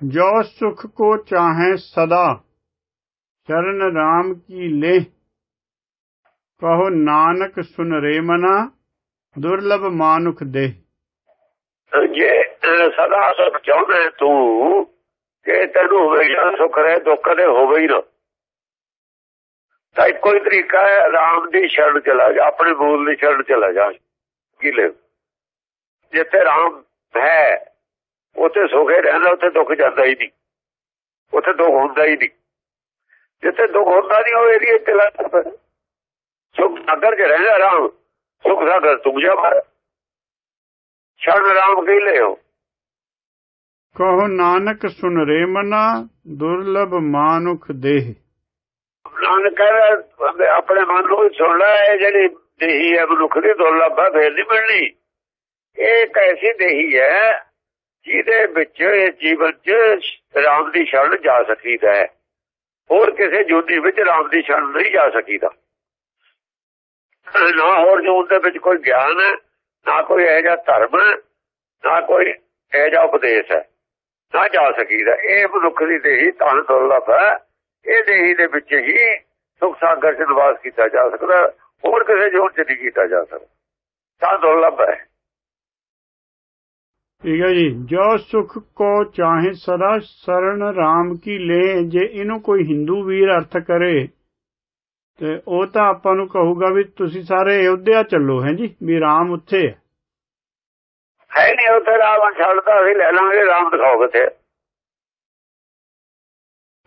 जो सुख को चाहे सदा शरण राम की ले कहो नानक सुन रे मना दुर्लभ मानुख दे ਜੇ ਅਹ, ਸਦਾ ਸੁਖ ਚਾਹੁੰਦਾ ਹੈ ਤੂੰ ਕਿ ਤੈਨੂੰ ਹਮੇਸ਼ਾ ਸੁਖ ਰਹੇ ਦੁੱਖ ਕਦੇ ਹੋਵੇ ਹੀ ਨਾ ਤਾਂ ਇੱਕੋ ਹੀ ਤਰੀਕਾ ਹੈ ਰਾਮ ਦੀ ਸ਼ਰਨ ਚਲਾ ਜਾ ਆਪਣੇ ਮੂਲ ਦੀ ਸ਼ਰਨ ਚਲਾ ਜਾ ਕੀ ਲੈ ਜਿੱਥੇ ਰਾਮ ਹੈ ਉੱਥੇ ਸੁਖੇ ਰਹਿੰਦਾ ਉੱਥੇ ਦੁੱਖ ਜਾਂਦਾ ਹੀ ਨਹੀਂ। ਉੱਥੇ ਦੁੱਖ ਹੁੰਦਾ ਹੀ ਨਹੀਂ। ਜਿੱਥੇ ਦੁੱਖ ਹੁੰਦਾ ਨਹੀਂ ਉਹ ਏਰੀਏ ਤੇ ਲੱਗਦਾ ਸੁਖ ਸਾਗਰ ਚ ਰਹਿੰਦਾ ਰਾਮ। ਸੁਖ ਸਾਗਰ ਤੁਮ ਜਾ ਮਾਰ ਛਣ ਰਾਮ ਕਹਿ ਲਿਓ ਕਹੋ ਨਾਨਕ ਸੁਨ ਰੇ ਮਨਾ ਦੁਰਲਭ ਮਾਨੁਖ ਦੇਹ। ਨਾਨਕ ਕਹਿੰਦਾ ਆਪਣੇ ਮਨ ਨੂੰ ਸੁਣ ਲੈ ਜਿਹੜੀ ਦੇਹੀ ਹੈ ਮਨੁੱਖ ਦੀ ਦੁਰਲਭ ਫੇਰ ਨਹੀਂ ਮਿਲਣੀ। ਇਹ ਕੈਸੀ ਦੇਹੀ ਹੈ ਜਿਹਦੇ ਵਿੱਚ ਇਸ ਜੀਵਨ 'ਚ ਰਾਮ ਦੀ ਸ਼ਰਨ ਜਾ ਸਕੀਦਾ ਹੈ। ਹੋਰ ਕਿਸੇ ਜੋਤੀ ਵਿੱਚ ਰਾਮ ਦੀ ਸ਼ਰਨ ਨਹੀਂ ਜਾ ਸਕੀਦਾ। ਨਾ ਹੋਰ ਜੋਤ ਦੇ ਵਿੱਚ ਕੋਈ ਗਿਆਨ ਹੈ, ਨਾ ਕੋਈ ਇਹ ਜਿਹਾ ਧਰਮ ਹੈ, ਨਾ ਕੋਈ ਇਹੋ ਜਿਹਾ ਉਪਦੇਸ਼ ਹੈ। ਨਾ ਜਾ ਸਕੀਦਾ। ਇਹ ਮਨੁੱਖ ਦੀ ਦੇਹੀ ਤਾਂ ਦੁਰਲਭ ਹੈ। ਇਹ ਦੇਹੀ ਦੇ ਵਿੱਚ ਹੀ ਸੁਖ ਸਾਗਰ ਚ ਨਿਵਾਸ ਕੀਤਾ ਜਾ ਸਕਦਾ। ਹੋਰ ਕਿਸੇ ਜੋਤ ਚ ਨਹੀਂ ਕੀਤਾ ਜਾ ਸਕਦਾ। ਤਾਂ ਦੁਰਲਭ ਹੈ। ਠੀਕ ਹੈ ਜੀ। ਜੋ ਸੁਖ ਕੋ ਚਾहे ਸਦਾ ਸ਼ਰਨ ਰਾਮ ਕੀ ਲੈ ਜੇ ਇਹਨੂੰ ਕੋਈ ਹਿੰਦੂ ਵੀਰ ਅਰਥ ਕਰੇ ਤੇ ਉਹ ਤਾਂ ਆਪਾਂ ਨੂੰ ਕਹੂਗਾ ਵੀ ਤੁਸੀਂ ਸਾਰੇ ਅਯੁੱਧਿਆ ਚੱਲੋ ਹੈ ਜੀ ਵੀ ਰਾਮ ਉੱਥੇ ਹੈ। ਹੈ ਨਹੀਂ ਉੱਥੇ ਰਾਮ ਛੱਡਦਾ ਅਸੀਂ ਲੈ ਲਾਂਗੇ ਰਾਮ ਦਿਖਾਓ ਕਿੱਥੇ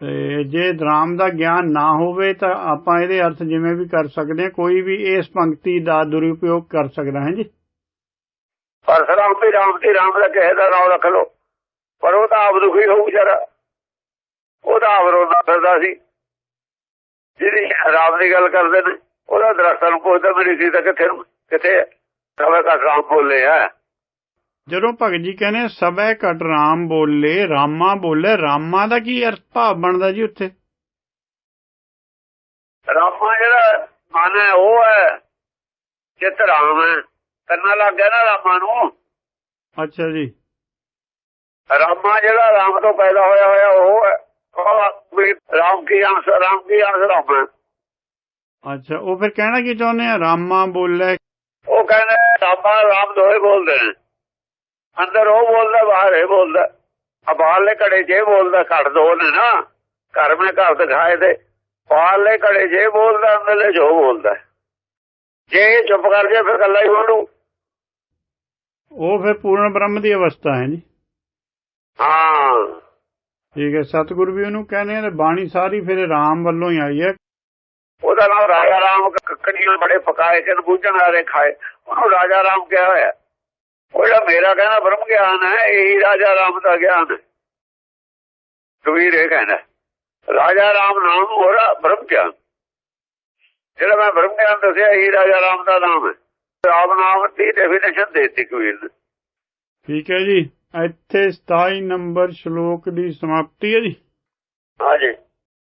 ਤੇ ਜੇ ਰਾਮ ਦਾ ਗਿਆਨ ਨਾ ਹੋਵੇ ਤਾਂ ਆਪਾਂ ਇਹਦੇ ਅਰਥ ਜਿਵੇਂ ਵੀ ਕਰ ਸਕਦੇ ਕੋਈ ਵੀ ਇਸ ਪੰਕਤੀ ਦਾ ਦੁਰਉਪਯੋਗ ਕਰ ਸਕਦਾ ਹੈ ਜੀ। ਪਰਸਰਾਮ ਵੀ ਰਾਮ ਤੇ ਰਾਮ ਦਾ ਕਿਸੇ ਦਾ ਨਾਮ ਰੱਖ ਲੋ ਪਰ ਉਹ ਤਾਂ ਆਪ ਦੁਖੀ ਹੋਊ ਵਿਚਾਰਾ। ਉਹ ਤਾਂ ਆਪ ਰੋਂਦਾ ਫਿਰਦਾ ਸੀ। ਜਿਹੜੀ ਰਾਮ ਦੀ ਗੱਲ ਕਰਦੇ ਨੇ ਉਹਦਾ ਦਰਖਤਾਂ ਨੂੰ ਪੁੱਛਦਾ ਮੇਰੀ ਸੀ ਤਾਂ ਕਿੱਥੇ ਕਿੱਥੇ ਸਵੇ ਕਾ ਰਾਮ ਬੋਲੇ ਆ। ਜਦੋਂ ਭਗਤ ਜੀ ਕਹਿੰਦੇ ਸਭੈ ਘਟ ਰਾਮ ਬੋਲੇ ਰਾਮਾ ਬੋਲੇ ਰਾਮਾ ਦਾ ਕੀ ਅਰਥ ਭਾਵ ਬਣਦਾ ਜੀ ਉੱਥੇ? ਰਾਮਾ ਜਿਹੜਾ ਮਨ ਹੈ ਉਹ ਹੈ ਚਿਤ ਰਾਮ ਹੈ। ਕੰਨਾ ਲੱਗ ਗਿਆ ਨਾ ਰਾਮਾ ਨੂੰ। ਅੱਛਾ ਜੀ। ਰਾਮਾ ਜਿਹੜਾ ਰਾਮ ਤੋਂ ਪੈਦਾ ਹੋਇਆ ਹੋਇਆ ਉਹ ਰਾਮ ਕੀ ਅੰਸ਼ ਰਾਮ ਕੀ ਅੰਸ਼ ਰਾਮ ਅੱਛਾ ਉਹ ਫਿਰ ਕਹਿਣਾ ਕੀ ਚਾਹੁੰਦੇ ਆ? ਰਾਮਾ ਬੋਲੇ। ਉਹ ਕਹਿੰਦੇ ਰਾਮਾ ਰਾਮ ਦੋਏ ਬੋਲਦੇ ਨੇ। ਅੰਦਰ ਉਹ ਬੋਲਦਾ ਬਾਹਰ ਇਹ ਬੋਲਦਾ। ਆ ਬਾਹਰਲੇ ਘੜੇ ਇਹ ਬੋਲਦਾ ਘੜ ਦੋ ਨੇ ਨਾ। ਘਰ ਮੈਂ ਘਰ ਦਿਖਾਏ ਤੇ। ਬਾਹਰਲੇ ਘੜੇ ਇਹ ਬੋਲਦਾ ਅੰਦਰਲੇ ਉਹ ਬੋਲਦਾ। ਜੇ ਚੁੱਪ ਕਰ ਜੇ ਫਿਰ ਗੱਲਾਂ ਹੀ ਹੋਣੂ ਉਹ ਫਿਰ ਪੂਰਨ ਬ੍ਰਹਮ ਦੀ ਅਵਸਥਾ ਹੈ ਜੀ। ਹਾਂ। ਠੀਕ ਹੈ ਸਤਿਗੁਰੂ ਵੀ ਉਹਨੂੰ ਕਹਿੰਦੇ ਆ ਤੇ ਬਾਣੀ ਸਾਰੀ ਫਿਰ ਰਾਮ ਵੱਲੋਂ ਹੀ ਆਈ ਹੈ। ਉਹਦਾ ਨਾਮ ਰਾਜਾ ਰਾਮ ਕੱਕੜੀਆਂ ਬੜੇ ਪਕਾਏ ਕਿ ਬੂਝਣ ਵਾਲੇ ਖਾਏ। ਉਹਨੂੰ ਰਾਜਾ ਰਾਮ ਕਿਹਾ ਹੋਇਆ। ਉਹ ਜਿਹੜਾ ਮੇਰਾ ਕਹਿੰਦਾ ਬ੍ਰਹਮ ਗਿਆਨ ਹੈ ਇਹੀ ਰਾਜਾ ਰਾਮ ਦਾ ਗਿਆਨ ਹੈ। ਕਬੀਰ ਇਹ ਕਹਿੰਦਾ ਰਾਜਾ ਰਾਮ ਨਾਮ ਹੋਰਾ ਬ੍ਰਹਮ ਗਿਆਨ। ਜਿਹੜਾ ਮੈਂ ਬ੍ਰਹਮ ਗਿਆਨ ਦੱਸਿਆ ਇਹੀ ਰਾਜਾ ਰਾਮ ਦਾ ਨਾਮ ਹੈ। ਰਾਮ ਨਾਮ ਦੀ ਡੈਫੀਨੇਸ਼ਨ ਦੇਤੀ ਕਬੀਰ ਨੇ ਠੀਕ ਹੈ ਜੀ। ਇੱਥੇ 27 ਨੰਬਰ ਸ਼ਲੋਕ ਦੀ ਸਮਾਪਤੀ ਹੈ ਜੀ। ਹਾਂਜੀ।